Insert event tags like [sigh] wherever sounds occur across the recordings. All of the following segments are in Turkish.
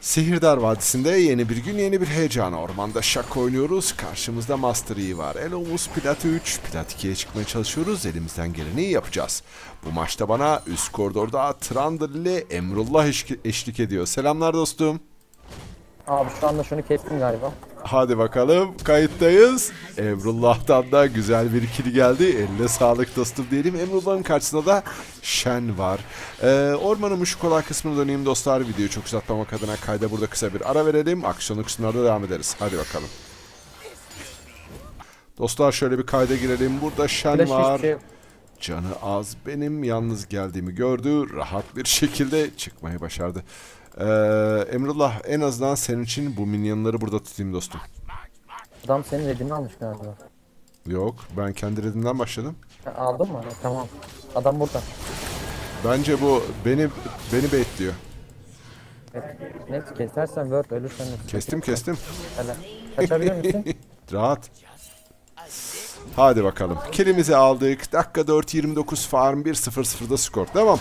Sihirdar Vadisi'nde yeni bir gün yeni bir heyecan. Ormanda şak oynuyoruz. Karşımızda Master Yi var. Elomuz Plat 3. Plat 2'ye çıkmaya çalışıyoruz. Elimizden geleni yapacağız. Bu maçta bana üst koridorda Trundle ile Emrullah eşlik ediyor. Selamlar dostum. Abi şu anda şunu kestim galiba. Hadi bakalım kayıttayız. Emrullah'tan da güzel bir ikili geldi. Eline sağlık dostum diyelim. Emrullah'ın karşısında da Shen var. Ee, ormanın şu kolay kısmına döneyim dostlar. Videoyu çok uzatmamak adına kayda burada kısa bir ara verelim. Aksiyonlu kısımlarda devam ederiz. Hadi bakalım. Dostlar şöyle bir kayda girelim. Burada Flash var. şey. Canı az benim yalnız geldiğimi gördü. Rahat bir şekilde çıkmayı başardı. Ee, Emrullah en azından senin için bu minyonları burada tutayım dostum. Adam senin redini almış galiba. Yok ben kendi redimden başladım. Ha, aldın mı? Tamam. Adam burada. Bence bu beni beni bekliyor. Net kesersen word ölürsen de Kestim kestim. Hele. Kaçabiliyor musun? [laughs] Rahat. Hadi bakalım. Kilimizi aldık. Dakika 4.29 farm 1.00'da skor. Devam.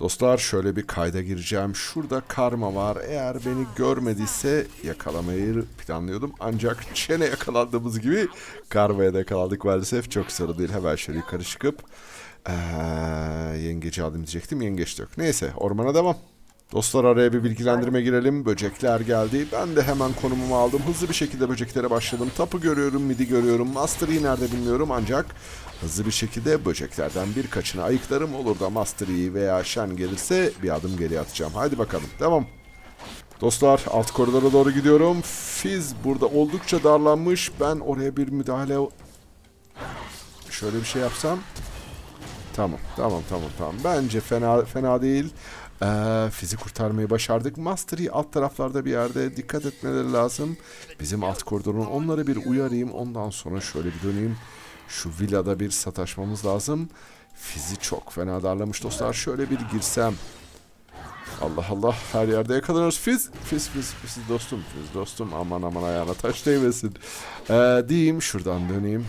Dostlar şöyle bir kayda gireceğim. Şurada karma var. Eğer beni görmediyse yakalamayı planlıyordum. Ancak çene yakalandığımız gibi karmaya da yakalandık maalesef. Çok sarı değil. Hemen şöyle yukarı çıkıp ee, yengeci alayım diyecektim. Yengeç yok. Neyse ormana devam. Dostlar araya bir bilgilendirme girelim. Böcekler geldi. Ben de hemen konumumu aldım. Hızlı bir şekilde böceklere başladım. Tapu görüyorum, midi görüyorum. Master'ı nerede bilmiyorum ancak hızlı bir şekilde böceklerden birkaçını ayıklarım. Olur da Master'ı veya Shen gelirse bir adım geri atacağım. Hadi bakalım. Devam. Dostlar alt koridora doğru gidiyorum. Fizz burada oldukça darlanmış. Ben oraya bir müdahale... Şöyle bir şey yapsam. Tamam, tamam, tamam, tamam. Bence fena fena değil. Ee, Fizi kurtarmayı başardık. Mastery alt taraflarda bir yerde dikkat etmeleri lazım. Bizim alt koridorun onları bir uyarayım. Ondan sonra şöyle bir döneyim. Şu villada bir sataşmamız lazım. Fizi çok fena darlamış dostlar. Şöyle bir girsem. Allah Allah her yerde yakalanıyoruz. Fiz, fiz, fiz, fiz dostum, fiz dostum. Aman aman ayağına taş değmesin. Ee, diyeyim şuradan döneyim.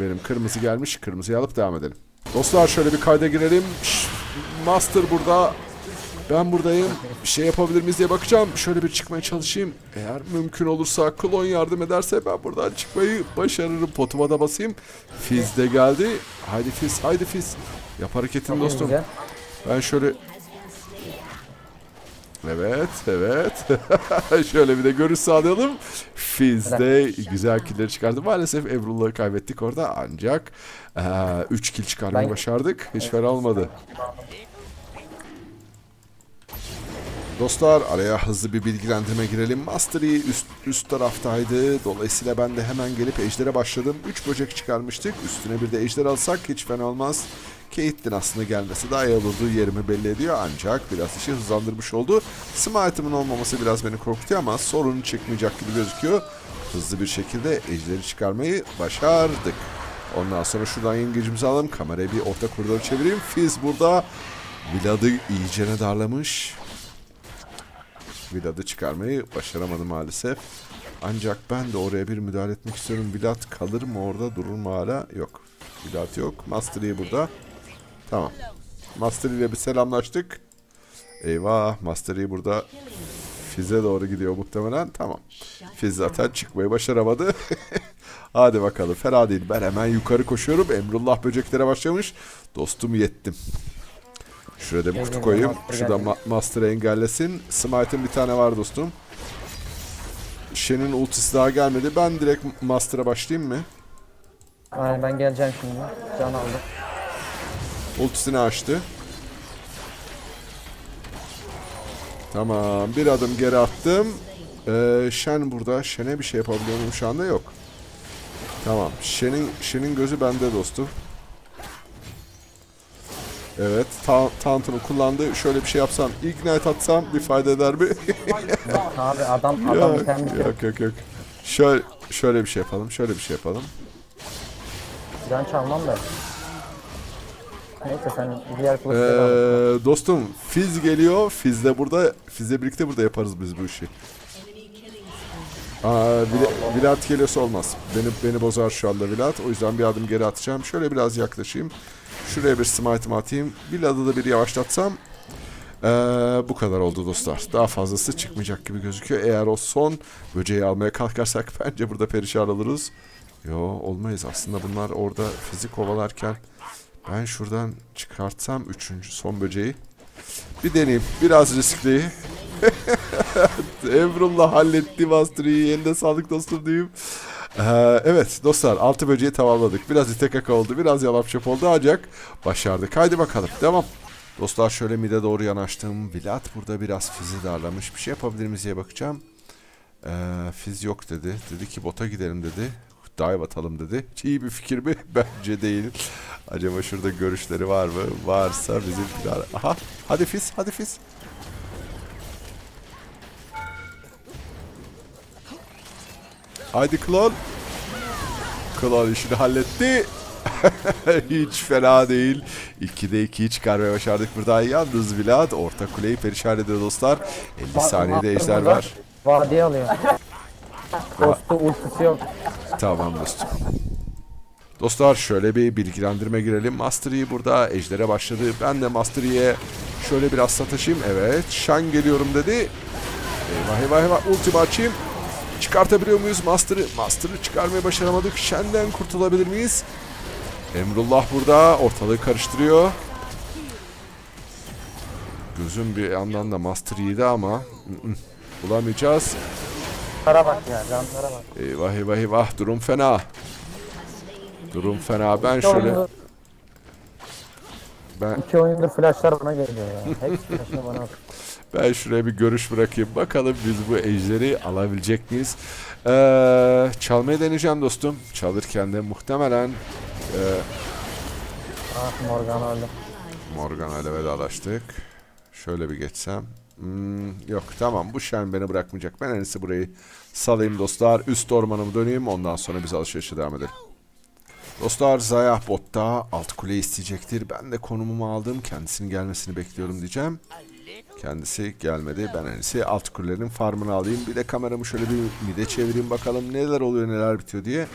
Benim kırmızı gelmiş. Kırmızıyı alıp devam edelim. Dostlar şöyle bir kayda girelim. Master burada. Ben buradayım. Bir şey yapabilir miyiz diye bakacağım. Şöyle bir çıkmaya çalışayım. Eğer mümkün olursa klon yardım ederse ben buradan çıkmayı başarırım. Potuma da basayım. Fiz de geldi. Haydi Fiz, haydi Fiz. Yap hareketini Çok dostum. güzel. Ben şöyle... Evet, evet. [laughs] şöyle bir de görüş sağlayalım. Fiz de güzel killleri çıkardı. Maalesef Ebrullah'ı kaybettik orada ancak 3 kill çıkarmayı Ben- başardık. Hiç fena olmadı. Dostlar araya hızlı bir bilgilendirme girelim. Mastery üst, üst taraftaydı. Dolayısıyla ben de hemen gelip ejdere başladım. 3 böcek çıkarmıştık. Üstüne bir de ejder alsak hiç fena olmaz. Caitlyn aslında gelmesi daha iyi olurdu. Yerimi belli ediyor ancak biraz işi hızlandırmış oldu. Smite'ımın olmaması biraz beni korkutuyor ama sorun çıkmayacak gibi gözüküyor. Hızlı bir şekilde ejderi çıkarmayı başardık. Ondan sonra şuradan yengecimizi alalım. Kamerayı bir orta koridora çevireyim. Fizz burada. Vlad'ı iyicene darlamış. Vlad'ı çıkarmayı başaramadı maalesef. Ancak ben de oraya bir müdahale etmek istiyorum. Vlad kalır mı orada durur mu hala? Yok. Vlad yok. Master Yi burada. Tamam. Master ile bir selamlaştık. Eyvah Master Yi burada Fizz'e doğru gidiyor muhtemelen. Tamam. Fizz zaten çıkmayı başaramadı. [laughs] Hadi bakalım. Fena değil. Ben hemen yukarı koşuyorum. Emrullah böceklere başlamış. Dostum yettim. Şuraya da bir kutu koyayım. Geldi. ma- Master'ı engellesin. Smite'ın bir tane var dostum. Shen'in ultisi daha gelmedi. Ben direkt Master'a başlayayım mı? Aynen ben geleceğim şimdi. Can aldım. Ultisini açtı. Tamam. Bir adım geri attım. Ee, Shen burada. Shen'e bir şey yapabiliyor muyum şu anda? Yok. Tamam. Shen'in Shen'in gözü bende dostum. Evet. Ta Taunt'unu kullandı. Şöyle bir şey yapsam, ignite atsam bir fayda eder mi? Yok [laughs] abi adam [laughs] adam yok, kendi yok, yok, yok. Şöyle, şöyle bir şey yapalım. Şöyle bir şey yapalım. can çalmam da. Neyse sen diğer kılıçları al. Ee, dostum Fiz geliyor. Fiz de burada. Fiz'le birlikte burada yaparız biz bu işi. Aa, Vil- Vilat geliyorsa olmaz. Beni beni bozar şu anda Vilat. O yüzden bir adım geri atacağım. Şöyle biraz yaklaşayım. Şuraya bir smite'ımı atayım. Vilat'ı da bir yavaşlatsam. Ee, bu kadar oldu dostlar. Daha fazlası çıkmayacak gibi gözüküyor. Eğer o son böceği almaya kalkarsak [laughs] bence burada perişan oluruz. Yo olmayız. Aslında bunlar orada fizik kovalarken ben şuradan çıkartsam üçüncü son böceği. Bir deneyeyim. Biraz riskli. [laughs] Emrullah halletti Master'ı. Eline sağlık dostum diyeyim. Ee, evet dostlar altı böceği tamamladık. Biraz itekaka oldu. Biraz yalap çöp oldu ancak başardık. Haydi bakalım. Devam. Dostlar şöyle mide doğru yanaştım. Vilat burada biraz fizi darlamış. Bir şey yapabilir miyiz diye bakacağım. Ee, fiz yok dedi. Dedi ki bota gidelim dedi. Dive atalım dedi. İyi bir fikir mi? [laughs] Bence değil. Acaba şurada görüşleri var mı? Varsa bizim. Aha hadi fiz hadi fiz. Haydi klon. Klon işini halletti. [laughs] hiç fena değil. 2'de 2'yi çıkarmaya başardık burada. Yalnız Vlad orta kuleyi perişan ediyor dostlar. 50 saniyede ejder var. Vadiye alıyor. Dostu ultisi yok. Tamam dostum. Dostlar şöyle bir bilgilendirme girelim. Master Yi burada ejdere başladı. Ben de Master Yi'ye şöyle biraz sataşayım. Evet. Şan geliyorum dedi. Eyvah eyvah eyvah. Ultimi açayım. Çıkartabiliyor muyuz Master'ı? Master'ı çıkarmayı başaramadık. Shen'den kurtulabilir miyiz? Emrullah burada. Ortalığı karıştırıyor. Gözüm bir yandan da Master Yi'de ama bulamayacağız. Kara bak ya canlara bak. Eyvah eyvah eyvah durum fena. Durum fena. Ben şöyle ben iki oyundur flashlar bana geliyor ya. Hepsi flashlar bana. Ben şuraya bir görüş bırakayım. Bakalım biz bu ejderi alabilecek miyiz? Ee, çalmayı deneyeceğim dostum. Çalırken de muhtemelen e, Ah Morgan öldü. Morgana ile vedalaştık. Şöyle bir geçsem. Hmm, yok tamam bu şen beni bırakmayacak. Ben en iyisi burayı salayım dostlar. Üst ormanımı döneyim ondan sonra biz alışverişe devam edelim. Dostlar Zayah botta alt kule isteyecektir. Ben de konumumu aldım. Kendisinin gelmesini bekliyorum diyeceğim. Kendisi gelmedi. Ben en iyisi alt kulelerin farmını alayım. Bir de kameramı şöyle bir mide çevireyim bakalım neler oluyor neler bitiyor diye.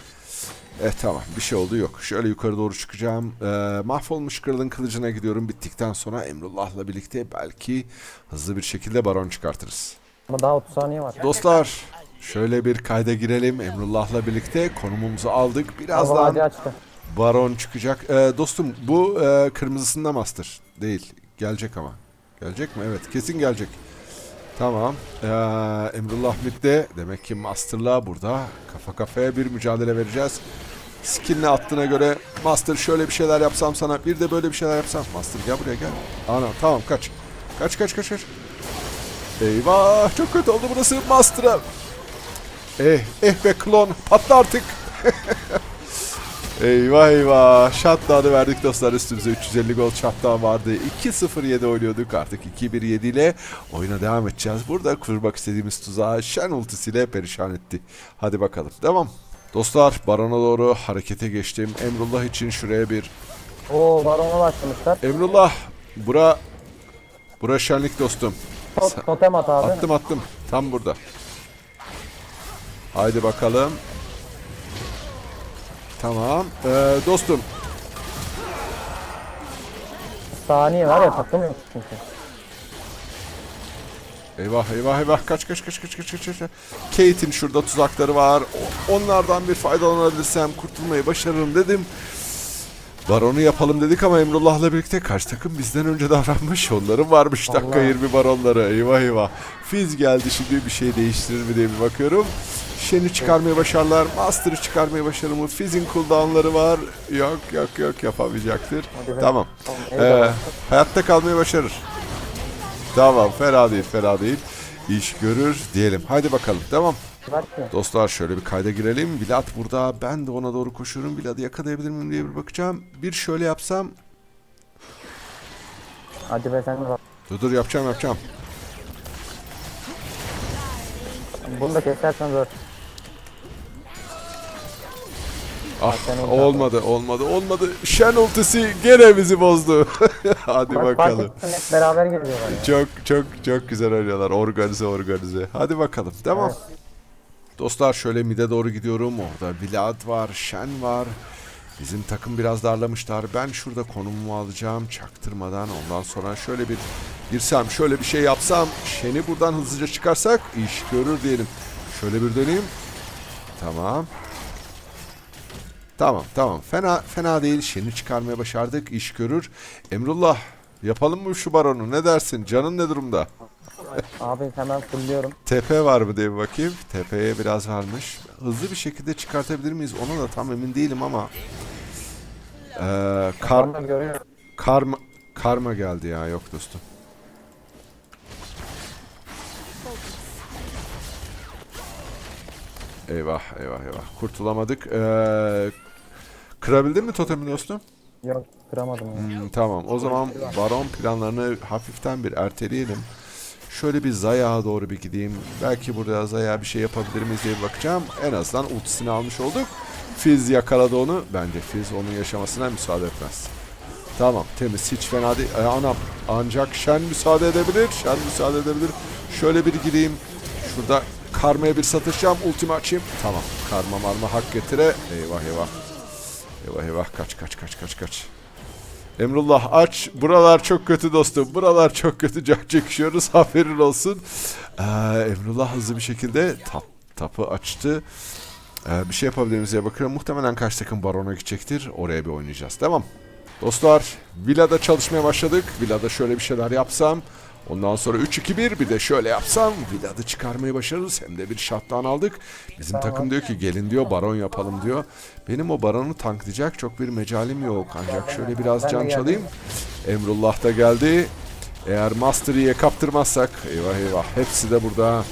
Eh tamam bir şey oldu yok. Şöyle yukarı doğru çıkacağım. Ee, mahvolmuş kralın kılıcına gidiyorum. Bittikten sonra Emrullah'la birlikte belki hızlı bir şekilde baron çıkartırız. Ama daha 30 saniye var. Dostlar şöyle bir kayda girelim. Emrullah'la birlikte konumumuzu aldık. Birazdan açtı. baron çıkacak. Ee, dostum bu e, kırmızısında master değil. Gelecek ama. Gelecek mi? Evet kesin gelecek. Tamam. Ee, Emrullah midde. Demek ki Master'la burada kafa kafaya bir mücadele vereceğiz. Skin'le attığına göre Master şöyle bir şeyler yapsam sana bir de böyle bir şeyler yapsam. Master gel buraya gel. Ana tamam kaç. Kaç kaç kaç kaç. Eyvah çok kötü oldu burası Master'a. Eh eh be klon patla artık. [laughs] Eyvah eyvah. Shutdown'ı verdik dostlar üstümüze 350 gol shutdown vardı. 2-0-7 oynuyorduk artık 2-1-7 ile oyuna devam edeceğiz. Burada kurmak istediğimiz tuzağı Shen ultisiyle perişan etti. Hadi bakalım devam. Dostlar Baron'a doğru harekete geçtim. Emrullah için şuraya bir... Oo barona başlamışlar. Emrullah bura... Bura şenlik dostum. Tot, totem at abi. Attım attım. Tam burada. Haydi bakalım. Tamam. Ee, dostum Saniye var ya yok çünkü. Eyvah eyvah eyvah kaç kaç kaç kaç kaç kaç kaç. Kate'in şurada tuzakları var. Onlardan bir faydalanabilirsem kurtulmayı başarırım dedim. Baronu yapalım dedik ama Emrullah'la birlikte karşı takım bizden önce davranmış. Onların varmış dakika Allah. 20 baronları. Eyvah eyvah. Fizz geldi şimdi bir şey değiştirir mi diye bir bakıyorum. Shen'i çıkarmayı başarırlar. Master'ı çıkarmayı başarır mı? Fizz'in cooldown'ları var. Yok yok yok yapamayacaktır. Hadi. Tamam. Tamam, Ee, hayatta kalmayı başarır. Tamam fena değil fena değil. İş görür diyelim. Haydi bakalım devam. Dostlar şöyle bir kayda girelim. Vlad burada. Ben de ona doğru koşuyorum. Vlad'ı yakalayabilir miyim diye bir bakacağım. Bir şöyle yapsam. Hadi be sen de bak. Dur dur yapacağım yapacağım. Bunu da kesersen zor. Ah olmadı olmadı olmadı. Shen ultisi gene bizi bozdu. [laughs] Hadi Bak bakalım. beraber geliyorlar ya. Çok çok çok güzel oynuyorlar. Organize organize. Hadi bakalım. Devam. Evet. Dostlar şöyle mide doğru gidiyorum. Orada Vlad var, Shen var. Bizim takım biraz darlamışlar. Ben şurada konumumu alacağım çaktırmadan. Ondan sonra şöyle bir girsem, şöyle bir şey yapsam, Şen'i buradan hızlıca çıkarsak iş görür diyelim. Şöyle bir döneyim. Tamam. Tamam, tamam. Fena fena değil. Şen'i çıkarmaya başardık. İş görür. Emrullah, yapalım mı şu baronu? Ne dersin? Canın ne durumda? Abi hemen fulluyorum. TP var mı diye bir bakayım. TP'ye biraz varmış. Hızlı bir şekilde çıkartabilir miyiz? Ona da tam emin değilim ama. Ee, kar, Karma karma, geldi ya. Yok dostum. Eyvah eyvah eyvah. Kurtulamadık. Ee, kırabildin mi totemi dostum? Yok kıramadım ya. Hmm, tamam. O zaman baron planlarını hafiften bir erteleyelim. Şöyle bir Zaya'ya doğru bir gideyim. Belki burada Zaya bir şey yapabilir miyiz diye bakacağım. En azından ultisini almış olduk. Fizz yakaladı onu. Bence Fizz onun yaşamasına müsaade etmez. Tamam temiz hiç fena değil. Ee, anam ancak Shen müsaade edebilir. Shen müsaade edebilir. Şöyle bir gideyim. Şurada Karma'ya bir satışacağım. Ultimi açayım. Tamam. Karma marma hak getire. Eyvah eyvah. Eyvah eyvah kaç kaç kaç kaç kaç. Emrullah aç. Buralar çok kötü dostum. Buralar çok kötü. Can çekişiyoruz. [laughs] Haberin olsun. Ee, Emrullah hızlı bir şekilde tap, tapı açtı. Ee, bir şey yapabilir miyiz diye bakıyorum. Muhtemelen kaç takım barona gidecektir. Oraya bir oynayacağız. Tamam. Dostlar villada çalışmaya başladık. Villada şöyle bir şeyler yapsam. Ondan sonra 3-2-1 bir de şöyle yapsam Villada çıkarmayı başarırız. Hem de bir şattan aldık. Bizim takım diyor ki gelin diyor baron yapalım diyor. Benim o baronu tanklayacak çok bir mecalim yok. Ancak şöyle biraz can çalayım. Emrullah da geldi. Eğer Mastery'ye kaptırmazsak eyvah eyvah hepsi de burada.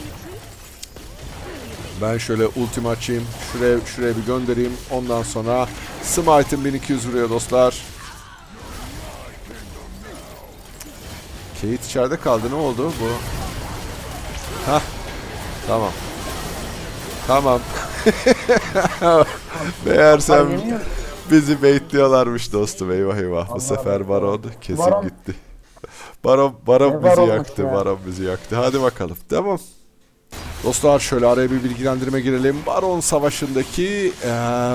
Ben şöyle ultimi açayım. Şuraya, şuraya bir göndereyim. Ondan sonra Smite'ın 1200 vuruyor dostlar. Kate içeride kaldı. Ne oldu bu? Hah. Tamam. Tamam. [laughs] Meğersem bizi baitliyorlarmış dostum. Eyvah eyvah. Bu sefer. Baron kesin Baron- gitti. Baron, Baron bizi yaktı. ya? Baron bizi yaktı. Hadi bakalım. Tamam. Dostlar şöyle araya bir bilgilendirme girelim. Baron Savaşı'ndaki eee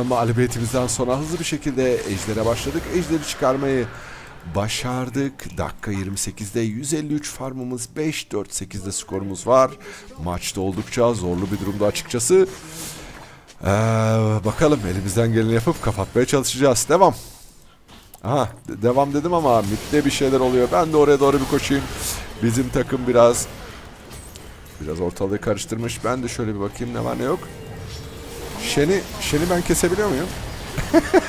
mağlubiyetimizden sonra hızlı bir şekilde Ejder'e başladık. Ejder'i çıkarmayı başardık. Dakika 28'de 153 farmımız 5-4-8'de skorumuz var. Maçta oldukça zorlu bir durumda açıkçası. Eee, bakalım elimizden geleni yapıp kapatmaya çalışacağız. Devam. Aha de- devam dedim ama midde bir şeyler oluyor. Ben de oraya doğru bir koşayım. Bizim takım biraz Biraz ortalığı karıştırmış. Ben de şöyle bir bakayım ne var ne yok. Şeni, Şeni ben kesebiliyor muyum? [laughs]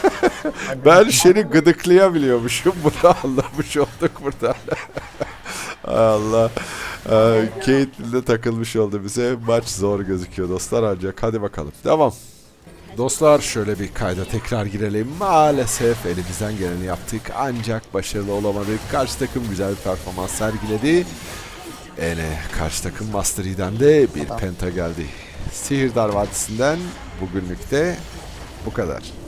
[laughs] ben Şeni gıdıklayabiliyormuşum. Bunu anlamış olduk burada. Hay [laughs] Allah. Ee, Caitlyn de takılmış oldu bize. Maç zor gözüküyor dostlar ancak. Hadi bakalım. Devam. Dostlar şöyle bir kayda tekrar girelim. Maalesef elimizden geleni yaptık ancak başarılı olamadık. Karşı takım güzel bir performans sergiledi. Ene karşı takım Master Yi'den de bir penta geldi. Sihirdar Vadisi'nden bugünlük de bu kadar.